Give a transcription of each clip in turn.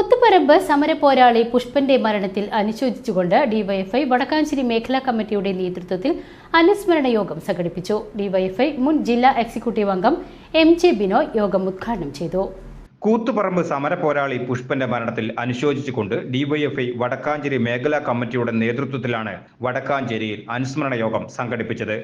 Koothuparamba സമരപോരാളി പുഷ്പന്റെ മരണത്തിൽ അനുശോചിച്ചുകൊണ്ട് DYFI Vadakkanchery മേഖലാ കമ്മിറ്റിയുടെ നേതൃത്വത്തിൽ അനുസ്മരണ യോഗം സംഘടിപ്പിച്ചു. ഡിവൈഎഫ്ഐ മുൻ ജില്ലാ എക്സിക്യൂട്ടീവ് അംഗം എം ജെ ബിനോയ് യോഗം ഉദ്ഘാടനം ചെയ്തു. കൂത്തുപറമ്പ് സമരപോരാളി പുഷ്പന്റെ മരണത്തിൽ അനുശോചിച്ചുകൊണ്ട് ഡിവൈഎഫ്ഐ വടക്കാഞ്ചേരി മേഖലാ കമ്മിറ്റിയുടെ നേതൃത്വത്തിലാണ് വടക്കാഞ്ചേരിയിൽ അനുസ്മരണ യോഗം സംഘടിപ്പിച്ചത്.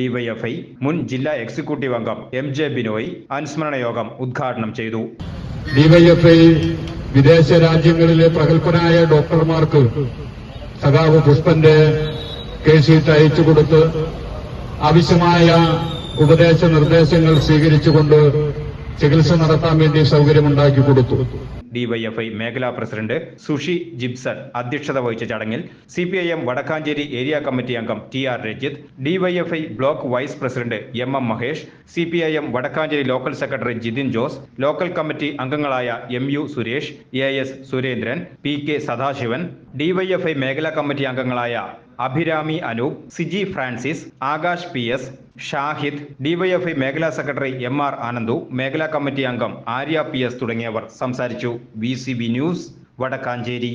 ഡിവൈഎഫ്ഐ മുൻ ജില്ലാ എക്സിക്യൂട്ടീവ് അംഗം എം ജെ ബിനോയ് അനുസ്മരണ യോഗം ഉദ്ഘാടനം ചെയ്തു. ഡിവൈഎഫ്ഐ വിദേശ രാജ്യങ്ങളിലെ പ്രഗത്ഭനായ ഡോക്ടർമാർക്ക് സഖാവ് പുഷ്പന്റെ കേസീട്ട് അയച്ചു കൊടുത്ത് ആവശ്യമായ ഉപദേശ നിർദ്ദേശങ്ങൾ സ്വീകരിച്ചുകൊണ്ട് ചികിത്സ നടത്താൻ വേണ്ടി സൗകര്യമുണ്ടാക്കി കൊടുത്തു. ഡിവൈഎഫ്ഐ മേഖലാ പ്രസിഡന്റ് സുഷി ജിബ്സൺ അധ്യക്ഷത വഹിച്ച ചടങ്ങിൽ C P I M Vadakkancherry area committee അംഗം T R Rajith DYFI block vice president M M Mahesh C P I M Vadakkancherry local secretary Jithin Jose local committee അംഗങ്ങളായ M U Suresh A S Surendran P K Sadasivan DYFI മേഖലാ committee അംഗങ്ങളായ Abhirami Anoop Siji Francis Akash P S Shahid DYFI മേഖലാ secretary M R Anandu മേഖലാ committee അംഗം Arya P S തുടങ്ങിയവർ സംസാരിച്ചു. V news Vadakkancherry.